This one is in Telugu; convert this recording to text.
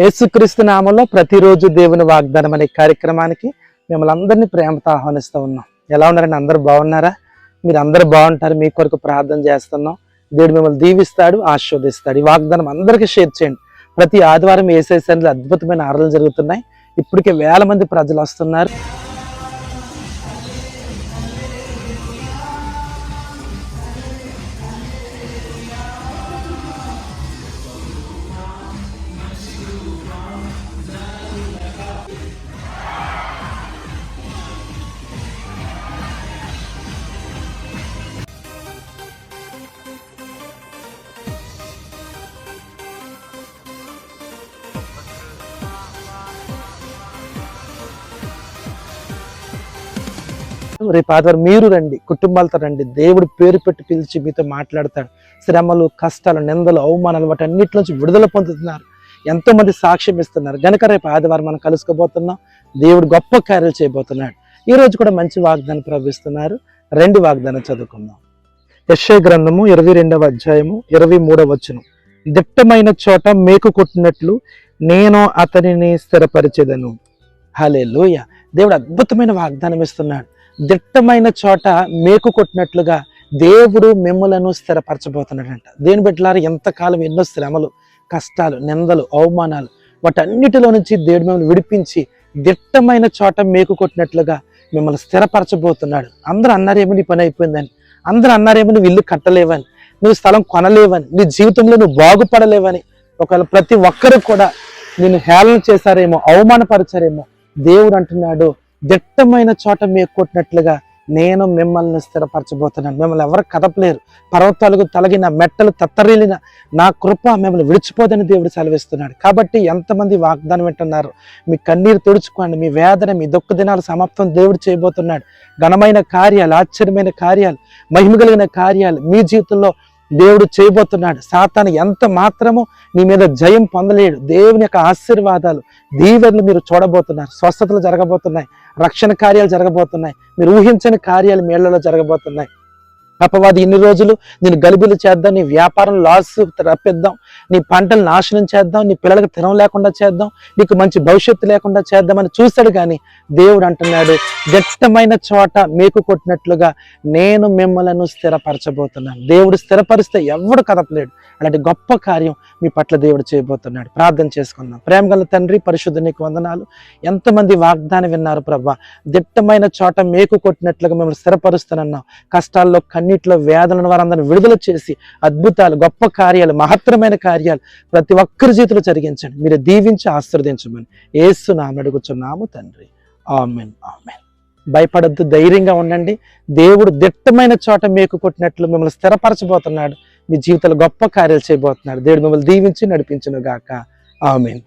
యేసుక్రీస్తు నామంలో ప్రతిరోజు దేవుని వాగ్దానం అనే కార్యక్రమానికి మిమ్మల్ని అందరినీ ప్రేమతో ఆహ్వానిస్తూ ఉన్నాం. ఎలా ఉన్నారండి? అందరూ బాగున్నారా? మీరు అందరు బాగుంటారు. మీ కొరకు ప్రార్థన చేస్తున్నాం. దేవుడు మిమ్మల్ని దీవిస్తాడు ఆశీర్వదిస్తాడు. ఈ వాగ్దానం అందరికీ షేర్ చేయండి. ప్రతి ఆదివారం ఏసై అద్భుతమైన ఆరలు జరుగుతున్నాయి. ఇప్పటికే వేల మంది ప్రజలు వస్తున్నారు. రేపు ఆదివారం మీరు రండి కుటుంబాలతో రండి. దేవుడు పేరు పెట్టి పిలిచి మీతో మాట్లాడతాడు. శ్రమలు కష్టాలు నిందలు అవమానాలు వాటి అన్నిటి నుంచి విడుదల పొందుతున్నారు. ఎంతో మంది సాక్ష్యం ఇస్తున్నారు. గనక రేపు ఆదివారం మనం కలుసుకోబోతున్నాం. దేవుడు గొప్ప కార్యాలు చేయబోతున్నాడు. ఈ రోజు కూడా మంచి వాగ్దానం ప్రవహిస్తున్నారు రెండు వాగ్దానం చదువుకుందాం. యశ్వ గ్రంథము ఇరవై రెండవ అధ్యాయము ఇరవై మూడవ వచనం. దిట్టమైన చోట మేకు కొట్టినట్లు నేను అతనిని స్థిరపరిచేదను. హలే దేవుడు అద్భుతమైన వాగ్దానం ఇస్తున్నాడు. దిట్టమైన చోట మేకు కొట్టినట్లుగా దేవుడు మిమ్మలను స్థిరపరచబోతున్నాడంట. దేని బిడ్డలారు ఎంతకాలం ఎన్నో శ్రమలు కష్టాలు నిందలు అవమానాలు వాటన్నిటిలో నుంచి దేవుడు మిమ్మల్ని విడిపించి దిట్టమైన చోట మేకు కొట్టినట్లుగా మిమ్మల్ని స్థిరపరచబోతున్నాడు. అందరూ అన్నారేమో నీ పని అయిపోయిందని. అందరూ అన్నారేమో నువ్వు ఇల్లు కట్టలేవని నువ్వు స్థలం కొనలేవని నీ జీవితంలో నువ్వు బాగుపడలేవని ఒకవేళ ప్రతి ఒక్కరు కూడా నేను హేళన చేశారేమో అవమానపరిచారేమో దేవుడు అంటున్నాడు దిట్టమైన చోట మీకు కొట్టినట్లుగా నేను మిమ్మల్ని స్థిరపరచబోతున్నాను. మిమ్మల్ని ఎవరు కదపలేరు. పర్వతాలకు తలగిన మెట్టలు తత్తరిలిన నా కృప మిమ్మల్ని విడిచిపోదని దేవుడు సెలవిస్తున్నాడు. కాబట్టి ఎంతమంది వాగ్దానం వింటున్నారు? మీ కన్నీరు తుడుచుకోండి. మీ వేదన మీ దుఃఖ దినాలు సమాప్తం దేవుడు చేయబోతున్నాడు. ఘనమైన కార్యాలు ఆశ్చర్యమైన కార్యాలు మహిమ కలిగిన కార్యాలు మీ జీవితంలో దేవుడు చేయబోతున్నాడు. సాతాను ఎంత మాత్రము నీ మీద జయం పొందలేడు. దేవుని యొక్క ఆశీర్వాదాలు దీవెనలు మీరు చూడబోతున్నారు స్వస్థతలు జరగబోతున్నాయి. రక్షణ కార్యాలు జరగబోతున్నాయి. మీరు ఊహించని కార్యాలు మేళ్ళలో జరగబోతున్నాయి. అపవాది ఇన్ని రోజులు నేను గలిబిలు చేద్దాం నీ వ్యాపారం లాస్ రప్పిద్దాం నీ పంటలు నాశనం చేద్దాం నీ పిల్లలకు తినం లేకుండా చేద్దాం నీకు మంచి భవిష్యత్తు లేకుండా చేద్దామని చూశాడు కానీ దేవుడు అంటున్నాడు దిట్టమైన చోట మీకు కొట్టినట్లుగా నేను మిమ్మలను స్థిరపరచబోతున్నాను. దేవుడు స్థిరపరిస్తే ఎవడు కదపలేడు. అలాంటి గొప్ప కార్యం మీ పట్ల దేవుడు చేయబోతున్నాడు. ప్రార్థన చేసుకుందాం. ప్రేమ గల తండ్రి పరిశుద్ధ నీకు వందనాలు. ఎంతమంది వాగ్దానం విన్నారు ప్రభా? దిట్టమైన చోట మేకు కొట్టినట్లుగా మిమ్మల్ని స్థిరపరుస్తానన్నాం కష్టాల్లో అన్నిట్లో వేదనల వారందరిని విడుదల చేసి అద్భుతాలు గొప్ప కార్యాలు మహత్తరమైన కార్యాలు ప్రతి ఒక్కరి జీవితంలో జరిగించండి. మీరు దీవించి ఆశీర్వదించమని ఏసు నామని అడుగుచున్నాము తండ్రి. Amen amen. భయపడద్దు ధైర్యంగా ఉండండి. దేవుడు దిట్టమైన చోట మేకు కొట్టినట్లు మిమ్మల్ని స్థిరపరచబోతున్నాడు. మీ జీవితంలో గొప్ప కార్యాలు చేయబోతున్నాడు. దేవుడు మిమ్మల్ని దీవించి నడిపించను గాక ఆమెన్.